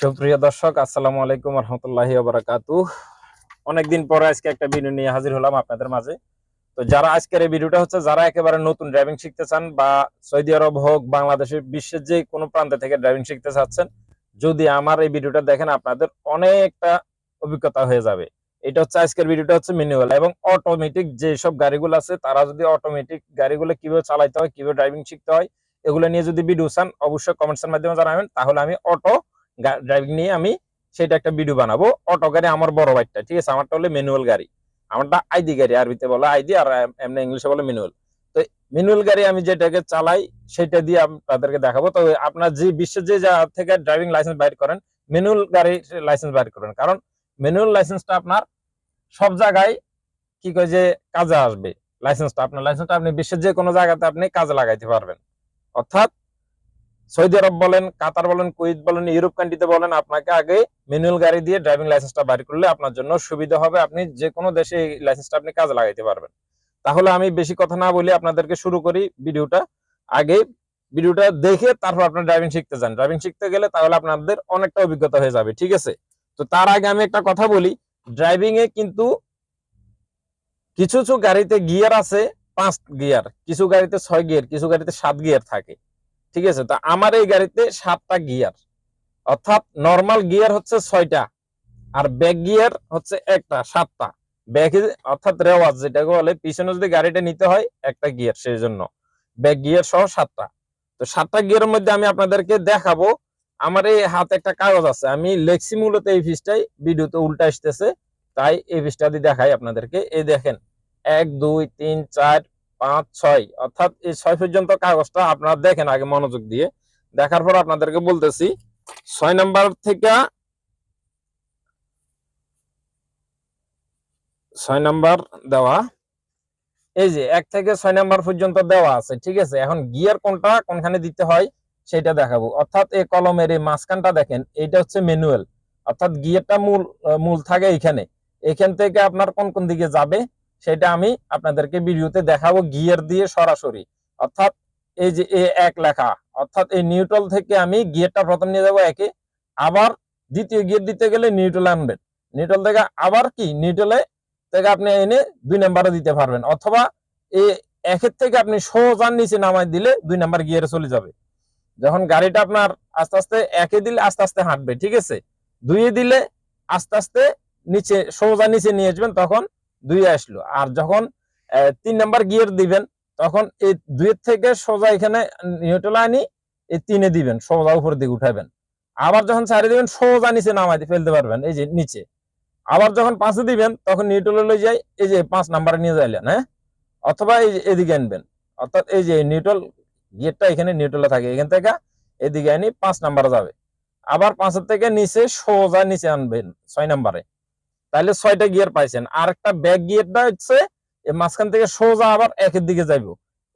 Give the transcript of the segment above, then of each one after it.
সুপ্রিয় দর্শক, আসসালামু আলাইকুম রহমতুল্লাহি বারাকাতু অনেকদিন পরে আজকে একটা ভিডিও নিয়ে হাজির হলাম আপনাদের মাঝে। তো যারা আজকের এই ভিডিওটা হচ্ছে, যারা একেবারে নতুন ড্রাইভিং শিখতে চান বা সৌদি আরব হোক, বাংলাদেশের বিশ্বের যে কোনো প্রান্ত থেকে ড্রাইভিং শিখতে চাচ্ছেন, যদি আমার এই ভিডিওটা দেখেন, আপনাদের অনেকটা অভিজ্ঞতা হয়ে যাবে। এটা হচ্ছে আজকের ভিডিওটা হচ্ছে ম্যানুয়াল এবং অটোমেটিক যেসব গাড়িগুলো আছে, তারা যদি অটোমেটিক গাড়িগুলো কীভাবে চালাইতে হয়, কীভাবে ড্রাইভিং শিখতে হয়, এগুলো নিয়ে যদি ভিডিও চান, অবশ্যই কমেন্টসের মাধ্যমে জানাবেন। তাহলে আমি অটো ড্রাইভিং নিয়ে আমি সেটা একটা ভিডিও বানাবো। অটো গাড়ি আমার বড় বাইকটা ঠিক আছে? আমারটা হলো ম্যানুয়াল গাড়ি। আমারটা আইডি গাড়ি, আরবিতে বলে আইডি আর এমনি ইংলিশে বলে ম্যানুয়াল তো ম্যানুয়াল গাড়ি আমি যেটাকে চালাই সেটা দিয়ে আপনাদেরকে দেখাবো। তো আপনার যে বিশ্বের যে জায়গা থেকে ড্রাইভিং লাইসেন্স বাইর করেন ম্যানুয়াল গাড়ির লাইসেন্স বাইর করেন কারণ ম্যানুয়াল লাইসেন্সটা আপনার সব জায়গায় কি কয় যে কাজে আসবে। লাইসেন্সটা আপনার লাইসেন্সটা আপনি বিশ্বের যে কোনো জায়গাতে আপনি কাজে লাগাইতে পারবেন। অর্থাৎ সৌদি আরব বলেন, কাতার বলেন কুইত বলেন, ইউরোপ কান্ট্রিতে বলেন, আপনাকে আগে ম্যানুয়াল গাড়ি দিয়ে ড্রাইভিং লাইসেন্সটা বাইর করলে আপনার জন্য সুবিধা হবে। আপনি যে কোনো দেশে এই লাইসেন্সটা আপনি কাজে লাগাইতে পারবেন। তাহলে আমি বেশি কথা না বলে আপনাদেরকে শুরু করি ভিডিওটা। আগে ভিডিওটা দেখে তারপর আপনার ড্রাইভিং শিখতে যান। ড্রাইভিং শিখতে গেলে তাহলে আপনাদের অনেকটা অভিজ্ঞতা হয়ে যাবে, ঠিক আছে? তো তার আগে আমি একটা কথা বলি ড্রাইভিং এ কিন্তু কিছু কিছু গাড়িতে গিয়ার আছে, পাঁচ গিয়ার কিছু গাড়িতে ছয় গিয়ার কিছু গাড়িতে সাত গিয়ার থাকে। ঠিক আছে? তো আমার এই গাড়িতে সাতটা গিয়ার। অর্থাৎ নর্মাল গিয়ার হচ্ছে ছয়টা আর ব্যাক গিয়ার হচ্ছে একটা, সাতটা। ব্যাক অর্থাৎ রেওয়াজ যেটাকে বলে, পিছনে যদি গাড়িটা নিতে হয়, একটা গিয়ার সেই জন্য ব্যাক গিয়ার সহ সাতটা। তো সাতটা গিয়ারের মধ্যে আমি আপনাদেরকে দেখাবো। আমার এই হাতে একটা কাগজ আছে। আমি লেখছি মূলত এই ফিসটাই ভিডিওতে উল্টা আসতেছে। তাই এই ফিসটা দিয়ে দেখাই আপনাদেরকে। এই দেখেন, এক, দুই, তিন, চার পাঁচ, ছয়, অর্থাৎ এই ছয় পর্যন্ত কাগজটা আপনারা দেখেন আগে মনোযোগ দিয়ে। দেখার পর আপনাদেরকে বলতেছি, ছয় নাম্বার থেকে ছয় নাম্বার দেওয়া, এই যে এক থেকে ছয় নাম্বার পর্যন্ত দেওয়া আছে, ঠিক আছে? এখন গিয়ার কোনটা, কোনখানে দিতে হয়, সেটা দেখাবো। অর্থাৎ এই কলমের এই মাঝখানটা দেখেন, এইটা হচ্ছে ম্যানুয়াল। অর্থাৎ গিয়ারটা মূল মূল থাকে এখানে এখান থেকে আপনার কোন কোন দিকে যাবে? সেটা আমি আপনাদেরকে ভিডিওতে দেখাবো গিয়ার দিয়ে সরাসরি। অর্থাৎ এই যে এ এক লেখা, অর্থাৎ এই নিউট্রাল থেকে আমি গিয়ারটা প্রথম নিয়ে যাব একে, আবার দ্বিতীয় গিয়ার দিতে গেলে নিউট্রাল আনবেন। নিউট্রাল থেকে আবার কি? নিউট্রালে থেকে আপনি এনে দুই নাম্বারে দিতে পারবেন, অথবা এ একের থেকে আপনি সোজা নিচে নামাই দিলে দুই নাম্বার গিয়ারে চলে যাবে। যখন গাড়িটা আপনার আস্তে আস্তে একে দিলে আস্তে আস্তে হাঁটবে, ঠিক আছে? দুইয়ে দিলে আস্তে আস্তে নিচে, সোজা নিচে নিয়ে আসবেন, তখন দুই আসলো। আর যখন তিন নাম্বার গিয়ার দিবেন, তখন এই দুইয়ের থেকে সোজা এখানে নিউট্রাল আনি, এই তিনে দিবেন, সোজা উপর দিকে উঠাবেন। আবার যখন চারে দিবেন, সোজা নিচে নামাই ফেলতে পারবেন, এই যে নিচে। আবার যখন পাঁচে দিবেন, তখন নিউট্রালে লয়ে যাই, এই যে পাঁচ নাম্বারে নিয়ে যাইলেন হ্যাঁ? অথবা এই যে এদিকে আনবেন। অর্থাৎ এই যে নিউট্রাল গিয়ারটা এখানে নিউট্রালে থাকে, এখান থেকে এদিকে আনি পাঁচ নাম্বারে যাবে। আবার পাঁচের থেকে নিচে সোজা নিচে আনবেন, ছয় নাম্বারে। তাহলে ছয়টা গিয়ার পাইছেন। আর একটা ব্যাক গিয়ারটা হচ্ছে মাঝখান থেকে সোজা আবার একের দিকে যাইব।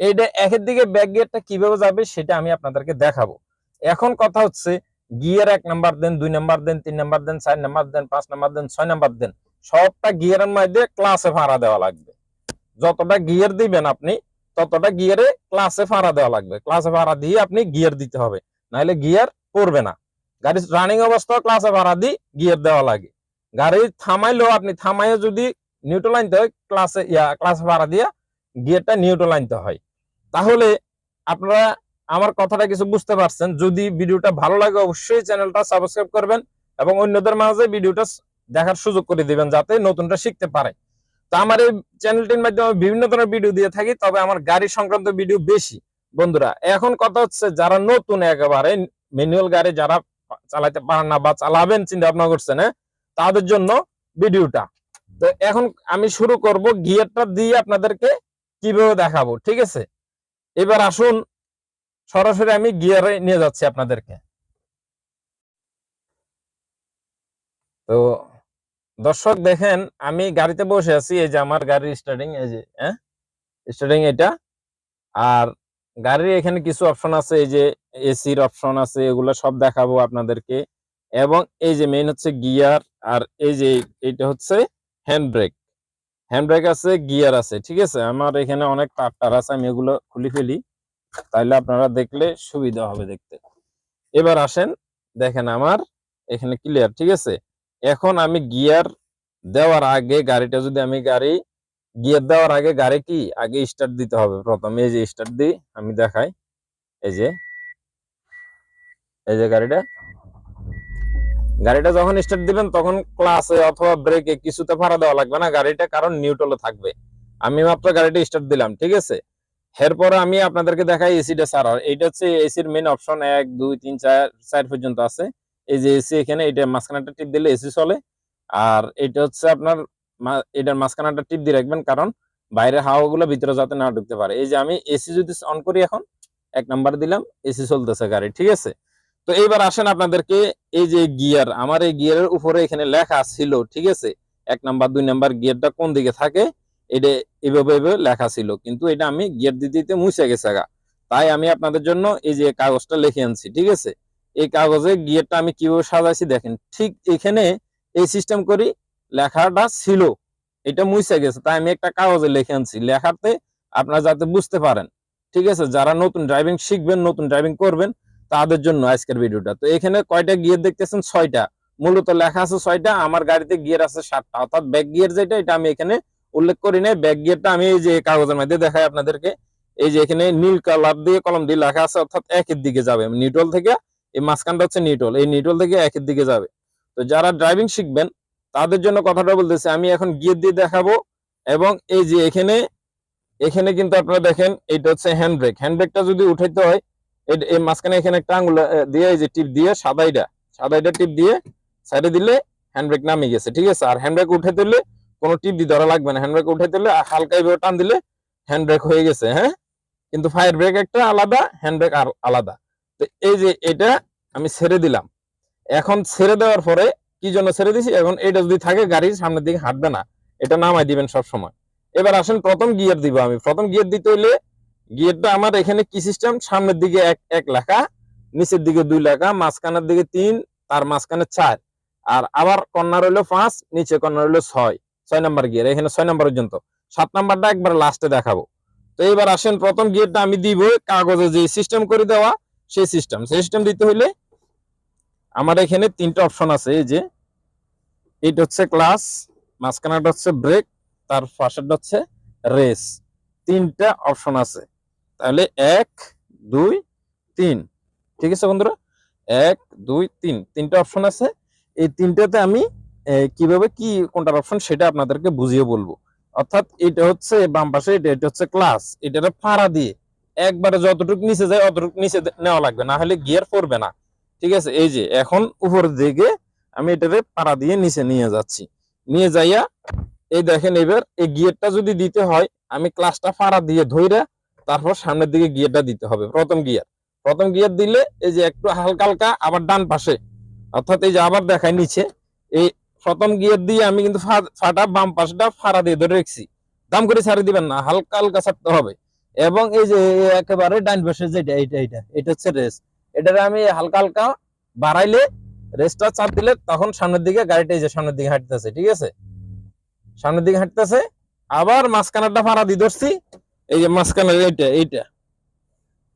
এইটা একের দিকে ব্যাক গিয়ারটা কীভাবে যাবে সেটা আমি আপনাদেরকে দেখাবো। এখন কথা হচ্ছে গিয়ার এক নাম্বার দেন, দুই নাম্বার দেন, তিন নাম্বার দেন, চার নাম্বার দেন, পাঁচ নাম্বার দেন, ছয় নাম্বার দেন, সবটা গিয়ারের মধ্যে ক্লাসে ভাড়া দেওয়া লাগবে। যতটা গিয়ার দিবেন আপনি, ততটা গিয়ারে ক্লাসে ভাড়া দেওয়া লাগবে। ক্লাসে ভাড়া দিয়ে আপনি গিয়ার দিতে হবে। নাহলে গিয়ার পড়বে না। গাড়ি রানিং অবস্থা ক্লাসে ভাড়া দিয়ে গিয়ার দেওয়া লাগে। গাড়ি থামাইলেও আপনি থামাইও যদি নিউট্রাল আনতে হয় ক্লাসে ইয়া ক্লাস ভাড়া দিয়ে গিয়ারটা নিউট্রাল আনতে হয়। তাহলে আপনারা আমার কথাটা কিছু বুঝতে পারছেন। যদি ভিডিওটা ভালো লাগে, অবশ্যই চ্যানেলটা সাবস্ক্রাইব করবেন এবং অন্যদের মাঝে ভিডিওটা দেখার সুযোগ করে দিবেন যাতে নতুনটা শিখতে পারে। তো আমার এই চ্যানেলটির মাধ্যমে বিভিন্ন ধরনের ভিডিও দিয়ে থাকি, তবে আমার গাড়ি সংক্রান্ত ভিডিও বেশি। বন্ধুরা, এখন কথা হচ্ছে, যারা নতুন একেবারে ম্যানুয়াল গাড়ি যারা চালাতে পারেন না বা চালাবেন চিন্তা ভাবনা করছেন হ্যাঁ? তাদের জন্য ভিডিওটা। তো এখন আমি শুরু করব গিয়ারটা দিয়ে আপনাদেরকে কীভাবে দেখাবো, ঠিক আছে? এবার আসুন, সরাসরি আমি গিয়ারে নিয়ে যাচ্ছি আপনাদেরকে। তো দর্শক দেখেন, আমি গাড়িতে বসে আছি, এই যে আমার গাড়ির স্টার্টিং এই যে হ্যাঁ? স্টার্টিং এটা। আর গাড়ির এখানে কিছু অপশন আছে, এই যে এসির অপশন আছে, এগুলো সব দেখাবো আপনাদেরকে। এবং এই যে মেইন হচ্ছে গিয়ার আর এই যে এইটা হচ্ছে হ্যান্ড ব্রেক হ্যান্ড ব্রেক আছে, গিয়ার আছে, ঠিক আছে? আমার এখানে অনেক তার টার আছে, আমি এগুলো খুলে ফেলি। তাইলে আপনারা দেখলে সুবিধা হবে দেখতে। এবার আসেন, দেখেন আমার এখানে ক্লিয়ার ঠিক আছে? এখন আমি গিয়ার দেওয়ার আগে গাড়িটা যদি আমি গাড়ি, গিয়ার দেওয়ার আগে গাড়ি কি? আগে স্টার্ট দিতে হবে প্রথমে। এই যে স্টার্ট দিই, আমি দেখাই। এই যে এই যে গাড়িটা। গাড়িটা যখন স্টার্ট দিবেন, তখন ক্লাসে অথবা ব্রেকে কিছুতে ভাড়া দেওয়া লাগবে না, গাড়িটা কারণ নিউট্রালে থাকবে। আমি মাত্র গাড়িটা স্টার্ট দিলাম, ঠিক আছে? এরপরে আমি আপনাদেরকে দেখাই এসিটা সারার এইটা হচ্ছে এসির মেন অপশন এক, দুই, তিন, চার চার পর্যন্ত আছে। এই যে এসি এখানে এটা মাঝখানাটা টিপ দিলে এসি চলে। আর এটা হচ্ছে আপনার এটার মাঝখানাটা টিপ দিয়ে রাখবেন, কারণ বাইরের হাওয়াগুলো ভিতরে যাতে না ঢুকতে পারে। এই যে আমি এসি যদি অন করি এখন, এক নাম্বার দিলাম এসি চলতেছে গাড়ি, ঠিক আছে? তো এইবার আসেন আপনাদেরকে এই যে গিয়ার আমার এই গিয়ারের উপরে এখানে লেখা ছিল, ঠিক আছে? এক নাম্বার, দুই নাম্বার গিয়ারটা কোন দিকে থাকে? এটা এভাবে এভাবে লেখা ছিল, কিন্তু এটা আমি গিয়ার দিতে দিতে মুছে গেছে তাই আমি আপনাদের জন্য এই যে কাগজটা লিখে আনছি, ঠিক আছে? এই কাগজে গিয়ারটা আমি কীভাবে সাজাইছি দেখেন, ঠিক এখানে এই সিস্টেম করি লেখাটা ছিল, এটা মুছে গেছে, তাই আমি একটা কাগজে লিখে আনছি, লেখাতে আপনারা যাতে বুঝতে পারেন, ঠিক আছে? যারা নতুন ড্রাইভিং শিখবেন, নতুন ড্রাইভিং করবেন তাদের জন্য আজকের ভিডিওটা। তো এখানে কয়টা গিয়ার দেখতেছেন? ছয়টা। মূলত লেখা আছে ছয়টা, আমার গাড়িতে গিয়ার আছে সাতটা। অর্থাৎ ব্যাক গিয়ার যেটা, এটা আমি এখানে উল্লেখ করি নাই। ব্যাক গিয়ারটা আমি এই যে কাগজের মধ্যে দেখাই আপনাদেরকে। এই যে এখানে নীল কালার দিয়ে কলম দিয়ে লেখা আছে, অর্থাৎ একের দিকে যাবে। নিউট্রাল থেকে, এই মাঝখানটা হচ্ছে নিউট্রাল এই নিউট্রাল থেকে একের দিকে যাবে। তো যারা ড্রাইভিং শিখবেন, তাদের জন্য কথাটা বলতেছি, আমি এখন গিয়ার দিয়ে দেখাবো। এবং এই যে এখানে এখানে কিন্তু আপনারা দেখেন এটা হচ্ছে হ্যান্ড ব্রেক হ্যান্ড ব্রেকটা যদি উঠাইতে হয় এই- মাঝখানে এখানে একটা আঙ্গুল আহ, দিয়ে এই যে টিপ দিয়ে সাদাইটা সাদাইটা টিপ দিয়ে সাইডে দিলে হ্যান্ড ব্রেক নামে গেছে ঠিক আছে? আর হ্যান্ড ব্রেক উঠে দিলে কোনো টিপ দিয়ে ধরা লাগবে না। হ্যান্ড ব্রেক উঠে দিলে হালকা এইভাবে টান দিলে হ্যান্ড ব্রেক হয়ে গেছে হ্যাঁ? কিন্তু ফায়ার ব্রেক একটা আলাদা হ্যান্ড ব্রেক আর আলাদা। তো এই যে এটা আমি ছেড়ে দিলাম। এখন ছেড়ে দেওয়ার পরে কি জন্য ছেড়ে দিছি? এখন এটা যদি থাকে গাড়ির সামনের দিকে হাঁটবে না। এটা নামাই দিবেন সব সময় এবার আসেন প্রথম গিয়ার দিব আমি। প্রথম গিয়ার দিতে হইলে গিয়ারটা আমার এখানে কি সিস্টেম সামনের দিকে এক এক লেখা, নিচের দিকে দুই লেখা, মাঝখানের দিকে তিন, তার মাঝখানে চার। আর আবার কর্নার হইল পাঁচ, নিচে কর্নার হইল ছয়। ছয় নাম্বার গিয়ার, এখানে ছয় নাম্বার পর্যন্ত। সাত নাম্বারটা একবার লাস্টে দেখাবো। তো এবার আসেন, প্রথম গিয়ারটা আমি দিব কাগজে যে সিস্টেম করে দেওয়া, সেই সিস্টেম সেই সিস্টেম দিতে হইলে আমার এখানে তিনটা অপশন আছে, এই যে এইটা হচ্ছে ক্লাস মাঝখানেটা হচ্ছে ব্রেক তার পাশেরটা হচ্ছে রেস তিনটা অপশন আছে। তাহলে এক, দুই, তিন। ঠিক আছে বন্ধুরা? এক, দুই, তিন। তিনটা অপশন আছে। এই তিনটাতে আমি কীভাবে কি, কোনটার অপশন সেটা আপনাদেরকে বুঝিয়ে বলব। অর্থাৎ এটা হচ্ছে বাম পাশে, এটা এটা হচ্ছে ক্লাস এটা ফাড়া দিয়ে একবারে যতটুকু নিচে যায়, অতটুকু নিচে নেওয়া লাগবে। না হলে গিয়ার পড়বে না। ঠিক আছে? এই যে, এখন উপর দিকে আমি এটাতে পাড়া দিয়ে নিচে নিয়ে যাচ্ছি। নিয়ে যাইয়া, এই দেখেন এবার, এই গিয়ারটা যদি দিতে হয়, আমি ক্লাসটা ফাড়া দিয়ে ধইরা তারপর সামনের দিকে গিয়ারটা দিতে হবে, প্রথম গিয়ার। প্রথম গিয়ার দিলে এই যে একটু হালকা হালকা আবার ডান পাশে, অর্থাৎ এই যে আবার দেখায় নিচে, এই প্রথম গিয়ার দিয়ে আমি কিন্তু ফাটা বাম পাশটা ফাড়া দিয়ে ধরে রেখেছি। দাম করে ছাড়ি দিবেন না, হালকা হালকা ছাড়তে হবে। এবং এই যে একেবারে ডান পাশে যেটা, এইটা এইটা, এটা হচ্ছে রেস। এটারে আমি হালকা হালকা বাড়াইলে রেসটা চাপ দিলে তখন সামনের দিকে গাড়িটা এই যে সামনের দিকে হাঁটতেছে, ঠিক আছে? সামনের দিকে হাঁটতেছে, আবার মাঝখানেরটা ফাড়া দিয়ে ধরছি এই যে মাঝখানের এইটা এইটা।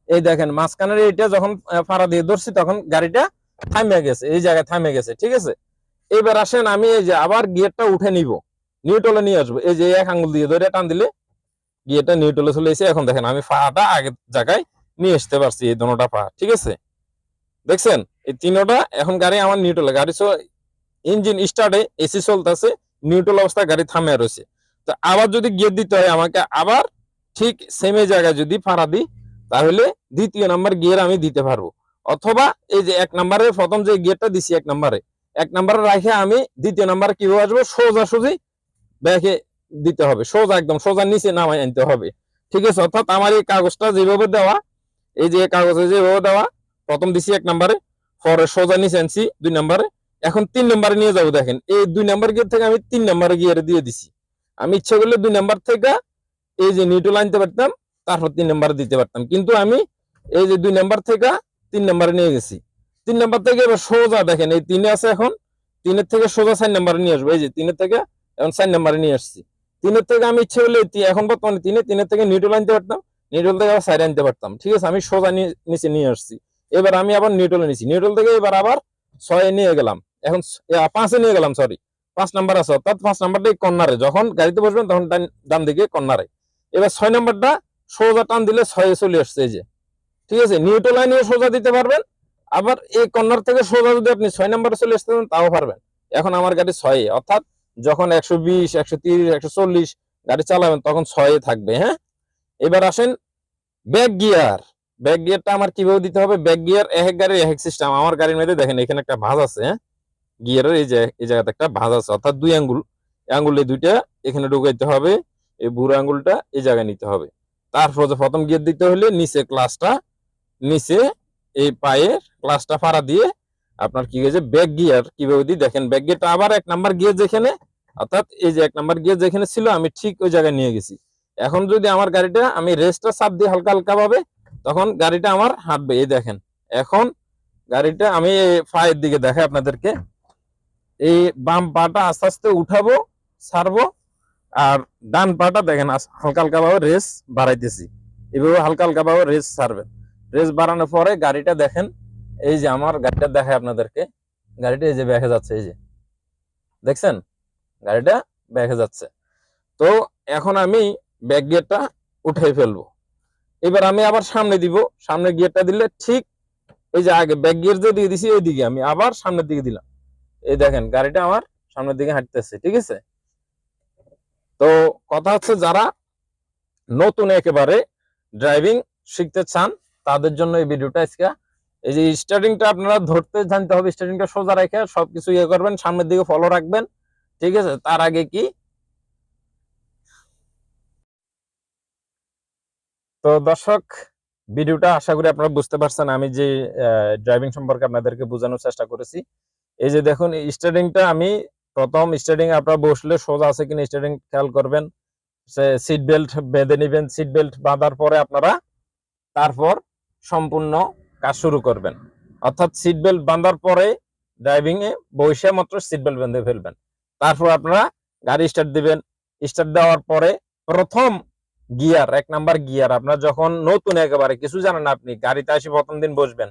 এই দেখেন, মাঝখানের এইটা যখন ফাড়া দিয়ে ধরছি, তখন গাড়িটা থামে গেছে, এই জায়গায় থামে গেছে, ঠিক আছে? এবার আসেন, আমি এই যে আবার গিয়ারটা উঠে নিব নিউটলে নিয়ে আসব। এই যে এক আঙ্গুল দিয়ে ধরে টান দিলে, গিয়ারটা নিউট্রলে চলে এসে এখন দেখেন, আমি পাটা আগের জায়গায় নিয়ে আসতে পারছি, এই দোনোটা পা ঠিক আছে? দেখছেন? এই তিনোটা, এখন গাড়ি আমার নিউটলে গাড়ি ইঞ্জিন স্টার্টে এসি চলতেছে, নিউট্রাল অবস্থায় গাড়ি থামে রয়েছে। তো আবার যদি গিয়ার দিতে হয় আমাকে, আবার ঠিক সেমে জায়গায় যদি ফাড়া দিই, তাহলে দ্বিতীয় নাম্বার গিয়ার আমি দিতে পারব। অথবা এই যে এক নাম্বারের প্রথম যে গিয়ারটা দিছি এক নাম্বারে এক নাম্বারে রাখে আমি দ্বিতীয় নাম্বার কীভাবে আসব? সোজা সুজি ব্যাকে দিতে হবে। সোজা একদম, সোজা নিচে নামাই আনতে হবে। ঠিক আছে? অর্থাৎ আমার এই কাগজটা যেভাবে দেওয়া, এই যে কাগজে যেভাবে দেওয়া, প্রথম দিছি এক নাম্বারে পরে সোজা নিচে আনছি দুই নাম্বারে এখন তিন নম্বরে নিয়ে যাব দেখেন। এই দুই নাম্বার গিয়ার থেকে আমি তিন নম্বরে গিয়ারে দিয়ে দিছি। আমি ইচ্ছা করলে দুই নাম্বার থেকে এই যে নিউট্রাল আনতে পারতাম, তারপর তিন নম্বরে দিতে পারতাম। কিন্তু আমি এই যে দুই নাম্বার থেকে তিন নম্বরে নিয়ে গেছি। তিন নাম্বার থেকে এবার সোজা দেখেন, এই তিনে আছে এখন, তিনের থেকে সোজা চার নাম্বারে নিয়ে আসব। এই যে তিনের থেকে এখন চার নাম্বারে নিয়ে আসছি। তিনের থেকে আমি ইচ্ছে হলে এখন বর্তমানে তিনে, তিনের থেকে নিউট্রাল আনতে পারতাম নিউট্রাল থেকে আবার সাইড আনতে পারতাম। ঠিক আছে, আমি সোজা নিচে নিয়ে আসছি। এবার আমি আবার নিউট্রালে নিছি। নিউট্রাল থেকে এবার আবার ছয়ে নিয়ে গেলাম। এখন পাঁচে নিয়ে গেলাম সরি পাঁচ নাম্বার আছে, অর্থাৎ পাঁচ নাম্বারটাই কর্নারে যখন গাড়িতে বসবেন, তখন ডান দিকে কর্নারে এবার ছয় নাম্বারটা সোজা টান দিলে ছয়ে চলে আসছে এই যে। ঠিক আছে? নিউট্রাল লাইনে সোজা দিতে পারবেন, আবার এই কর্নার থেকে সোজা যদি আপনি ছয় নাম্বারে চলে আসতে তাও পারবেন। এখন আমার গাড়ি ছয়ে, অর্থাৎ যখন একশো বিশ, একশো তিরিশ, একশো চল্লিশ গাড়ি চালাবেন, তখন ছয়ে থাকবে হ্যাঁ? এবার আসেন ব্যাক গিয়ার। ব্যাক গিয়ারটা আমার কীভাবে দিতে হবে? ব্যাক গিয়ার এক এক গাড়ির এক সিস্টেম। আমার গাড়ির মধ্যে দেখেন, এখানে একটা ভাঁজ আছে হ্যাঁ? গিয়ারের এই যে, এই জায়গাতে একটা ভাঁজ আছে, অর্থাৎ দুই আঙ্গুল আঙ্গুল দুইটা এখানে ঢুকাইতে হবে। এই বুড়ো আঙ্গুলটা এই জায়গায় নিতে হবে। তারপর যে প্রথম গিয়ার দিতে হলে নিচে ক্লাসটা নিচে এই পায়ের ক্লাসটা ফাড়া দিয়ে আপনার কি হয়েছে ব্যাক গিয়ার কীভাবে দিই, দেখেন ব্যাক গিয়ারটা আবার এক নাম্বার গিয়ার যেখানে, অর্থাৎ এই যে এক নাম্বার গিয়ার যেখানে ছিল, আমি ঠিক ওই জায়গায় নিয়ে গেছি। এখন যদি আমার গাড়িটা, আমি রেস্টটা চাপ দিয়ে হালকা হালকা ভাবে তখন গাড়িটা আমার হাঁটবে, এই দেখেন। এখন গাড়িটা আমি পায়ের দিকে দেখাই আপনাদেরকে। এই বাম পাটা আস্তে আস্তে উঠাবো, ছাড়বো আর ডান পাটা দেখেন হালকা হালকা ভাবে রেস বাড়াইতেছি। এভাবে হালকা হালকা ভাবে রেস ছাড়বেন। রেস বাড়ানোর পরে গাড়িটা দেখেন, এই যে আমার গাড়িটা দেখায় আপনাদেরকে। গাড়িটা এই যে ব্যাকে যাচ্ছে, এই যে। দেখছেন? গাড়িটা ব্যাকে যাচ্ছে। তো এখন আমি ব্যাক গিয়ারটা উঠে ফেলব। এবার আমি আবার সামনে দিব। সামনে গিয়ারটা দিলে ঠিক এই যে আগে ব্যাক গিয়ার যে দিয়ে দিছি ওই দিকে আমি আবার সামনের দিকে দিলাম। এই দেখেন, গাড়িটা আমার সামনের দিকে হাঁটতেছে, ঠিক আছে? তো কথা হচ্ছে যারা নতুন একেবারে ড্রাইভিং শিখতে চান, তাদের জন্য এই ভিডিওটা আজকে। এই যে স্টার্টিংটা আপনারা ধরতে জানতে হবে স্টার্টিংটা সোজা রেখে সবকিছু ইয়ে করবেন, সামনের দিকে ফলো রাখবেন, ঠিক আছে? তার আগে কি? তো দর্শক ভিডিওটা আশা করি আপনারা বুঝতে পারছেন, আমি যে ড্রাইভিং সম্পর্কে আপনাদেরকে বোঝানোর চেষ্টা করেছি। এই যে দেখুন স্টার্টিংটা আমি প্রথম স্টার্টিং আপনার বসলে সোজা আছে কিনা স্টার্টিং খেয়াল করবেন। সিট বেল্ট বেঁধে নেবেন সিট বেল্ট বাঁধার পরে আপনারা তারপর সম্পূর্ণ কাজ শুরু করবেন। অর্থাৎ সিট বেল্ট বাঁধার পরে ড্রাইভিং এ বসে মাত্র সিট বেল্ট বেঁধে ফেলবেন। তারপর আপনারা গাড়ি স্টার্ট দিবেন। স্টার্ট দেওয়ার পরে প্রথম গিয়ার এক নাম্বার গিয়ার আপনার যখন নতুন একেবারে, কিছু জানেন আপনি, গাড়িতে আসি প্রথম দিন বসবেন।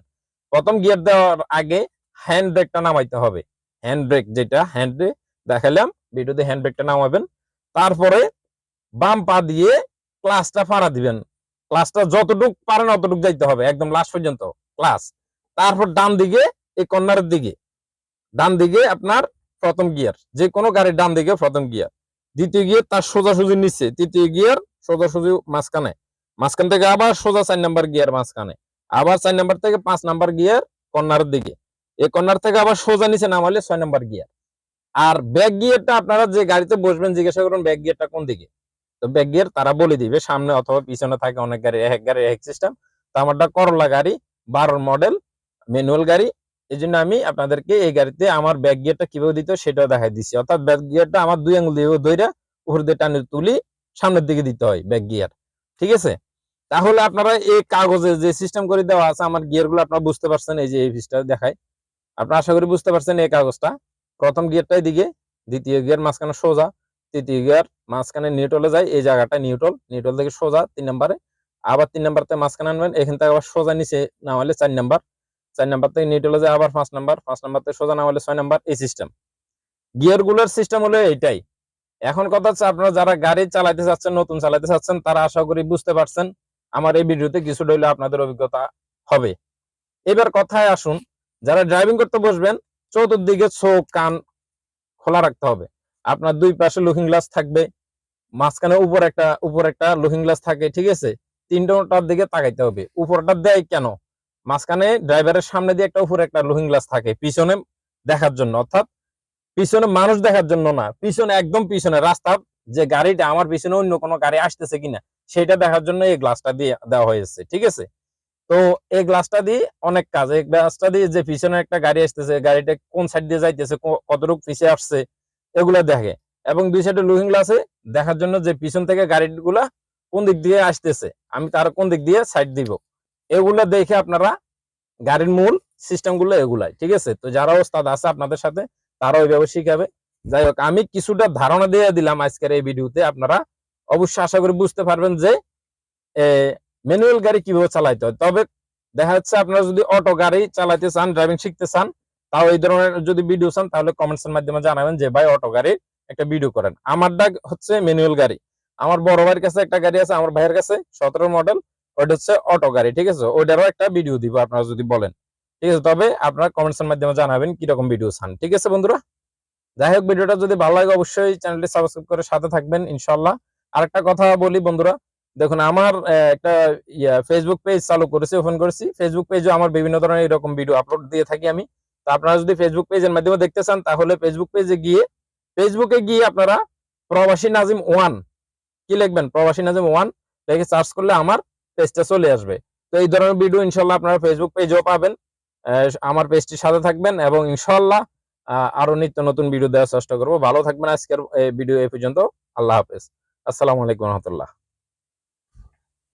প্রথম গিয়ার দেওয়ার আগে হ্যান্ড ব্রেকটা নামাইতে হবে। হ্যান্ড ব্রেক যেটা হ্যান্ড দেখালাম ভিডিওতে হ্যান্ড নামাবেন। তারপরে বাম পা দিয়ে ক্লাসটা ফাড়া দিবেন। ক্লাসটা যতটুক পারেন অতটুক যাইতে হবে, একদম লাস্ট পর্যন্ত ক্লাস তারপর ডান দিকে, এই কর্নারের দিকে, ডান দিকে আপনার প্রথম গিয়ার যে কোনো গাড়ির ডান দিকে প্রথম গিয়ার দ্বিতীয় গিয়ার তার সোজাসুজি নিচ্ছে তৃতীয় গিয়ার সোজাসুজি মাঝখানে। মাঝখান থেকে আবার সোজা চার নাম্বার গিয়ার মাঝখানে। আবার চার নাম্বার থেকে পাঁচ নাম্বার গিয়ার কর্নারের দিকে। এই কর্নার থেকে আবার সোজা নিচে নামালে ছয় নাম্বার গিয়ার। আর ব্যাক গিয়ারটা আপনারা যে গাড়িতে বসবেন, জিজ্ঞাসা করুন ব্যাক গিয়ারটা কোন দিকে? তো ব্যাক গিয়ার তারা বলে দিবে, সামনে অথবা পিছনে থাকে অনেক গাড়ি, এক গাড়ি, এক সিস্টেম তো আমারটা করলা গাড়ি, বারোর মডেল ম্যানুয়াল গাড়ি। এই জন্য আমি আপনাদেরকে এই গাড়িতে আমার ব্যাক গিয়ারটা কীভাবে দিতে সেটাও দেখাই দিচ্ছি অর্থাৎ ব্যাক গিয়ারটা আমার দুই আঙুল দিয়ে দইরা উপর দিয়ে টানে তুলি, সামনের দিকে দিতে হয় ব্যাক গিয়ার ঠিক আছে? তাহলে আপনারা এই কাগজে যে সিস্টেম করে দেওয়া আছে, আমার গিয়ারগুলো আপনারা বুঝতে পারছেন, এই যে এই পিসটা দেখায় আপনারা আশা করি বুঝতে পারছেন এই কাগজটা। প্রথম গিয়ারটাই দিকে, দ্বিতীয় গিয়ার মাঝখানে সোজা, তৃতীয় গিয়ার মাঝখানে নিউট্রলে যায়, এই জায়গাটা নিউট্রল নিউট্রল থেকে সোজা তিন নম্বরে, আবার তিন নাম্বার থেকে মাঝখানে আনবেন, এখান থেকে আবার সোজা নিচে নামালে চার নাম্বার চার নাম্বার থেকে নিউট্রলে যায় আবার পাঁচ নাম্বার পাঁচ নাম্বার থেকে সোজা নামালে ছয় নাম্বার, এই সিস্টেম গিয়ারগুলোর সিস্টেম হলো এইটাই। এখন কথা হচ্ছে আপনারা যারা গাড়ি চালাতে চাচ্ছেন, নতুন চালাতে চাচ্ছেন, তারা আশা করি বুঝতে পারছেন, আমার এই ভিডিওতে কিছুটা হইলে আপনাদের অভিজ্ঞতা হবে। এবার কথায় আসুন যারা ড্রাইভিং করতে বসবেন, চতুর্দিকে চোখ, কান খোলা রাখতে হবে। আপনার দুই পাশে লুকিং গ্লাস থাকবে, মাঝখানে উপর একটা উপর একটা লুকিং গ্লাস থাকে, ঠিক আছে? তিনটার দিকে তাকাইতে হবে। উপরটা দেয় কেন? মাঝখানে ড্রাইভারের সামনে দিয়ে একটা উপরে একটা লুকিং গ্লাস থাকে, পিছনে দেখার জন্য। অর্থাৎ পিছনে মানুষ দেখার জন্য না, পিছনে, একদম পিছনে রাস্তা, যে গাড়িটা আমার পিছনে অন্য কোনো গাড়ি আসতেছে কিনা, সেটা দেখার জন্য এই গ্লাসটা দিয়ে দেওয়া হয়েছে, ঠিক আছে? তো এই গ্লাসটা দিয়ে অনেক কাজ। এই গ্লাসটা দিয়ে যে পিছনে একটা গাড়ি আসতেছে, গাড়িটা কোন সাইড দিয়ে যাইতেছে কতটুকু পিছিয়ে আসছে, এগুলা দেখে। এবং দুই সাইডে লুকিং গ্লাসে দেখার জন্য যে পিছন থেকে গাড়িগুলা কোন দিক দিয়ে আসতেছে, আমি তার কোন দিক দিয়ে সাইড দিব। এগুলা দেখে আপনারা গাড়ির মূল সিস্টেমগুলো এগুলাই, ঠিক আছে? তো যারা ওস্তাদ আছে আপনাদের সাথে, তারা ওইভাবে শিখাবে। যাই হোক, আমি কিছুটা ধারণা দিয়ে দিলাম আজকের এই ভিডিওতে, আপনারা অবশ্যই আশা করি বুঝতে পারবেন যে ম্যানুয়াল গাড়ি কীভাবে চালাইতে হয়? তবে দেখা যাচ্ছে আপনারা যদি অটো গাড়ি চালাইতে চান ড্রাইভিং শিখতে চান, তাও এই ধরনের যদি ভিডিও চান, তাহলে কমেন্টস এর মাধ্যমে জানাবেন যে, ভাই, অটো গাড়ির একটা ভিডিও করেন। আমার ডাক হচ্ছে ম্যানুয়াল গাড়ি। আমার বড় ভাইয়ের কাছে একটা গাড়ি আছে, আমার ভাইয়ের কাছে সতেরো মডেল ওইটা হচ্ছে অটো গাড়ি, ঠিক আছে? ওইটারও একটা ভিডিও দিব, আপনারা যদি বলেন। ঠিক আছে? তবে আপনারা কমেন্টস এর মাধ্যমে জানাবেন কীরকম ভিডিও চান। ঠিক আছে বন্ধুরা? যাই হোক ভিডিওটা যদি ভালো লাগে, অবশ্যই চ্যানেলটি সাবস্ক্রাইব করে সাথে থাকবেন ইনশাল্লাহ আরেকটা কথা বলি বন্ধুরা দেখুন, আমার একটা ফেসবুক পেজ চালু করেছি ওপেন করেছি। ফেসবুক পেজে আমার বিভিন্ন ধরনের এরকম ভিডিও আপলোড দিয়ে থাকি আমি। তো আপনারা যদি ফেসবুক পেজের মাধ্যমে দেখতে চান, তাহলে ফেসবুক পেজে গিয়ে ফেসবুকে গিয়ে আপনারা প্রবাসী নাজিম ওয়ান কি লিখবেন? প্রবাসী নাজিম ওয়ান লিখে সার্চ করলে আমার পেজটা চলে আসবে। তো এই ধরনের ভিডিও ইনশাল্লাহ আপনারা ফেসবুক পেজেও পাবেন। আমার পেজটির সাথে থাকবেন এবং ইনশাল্লাহ আরও নিত্য নতুন ভিডিও দেওয়ার চেষ্টা করব। ভালো থাকবেন আজকের ভিডিও এই পর্যন্ত। আল্লাহ হাফেজ। আসসালামু আলাইকুম রহমতুল্লাহ।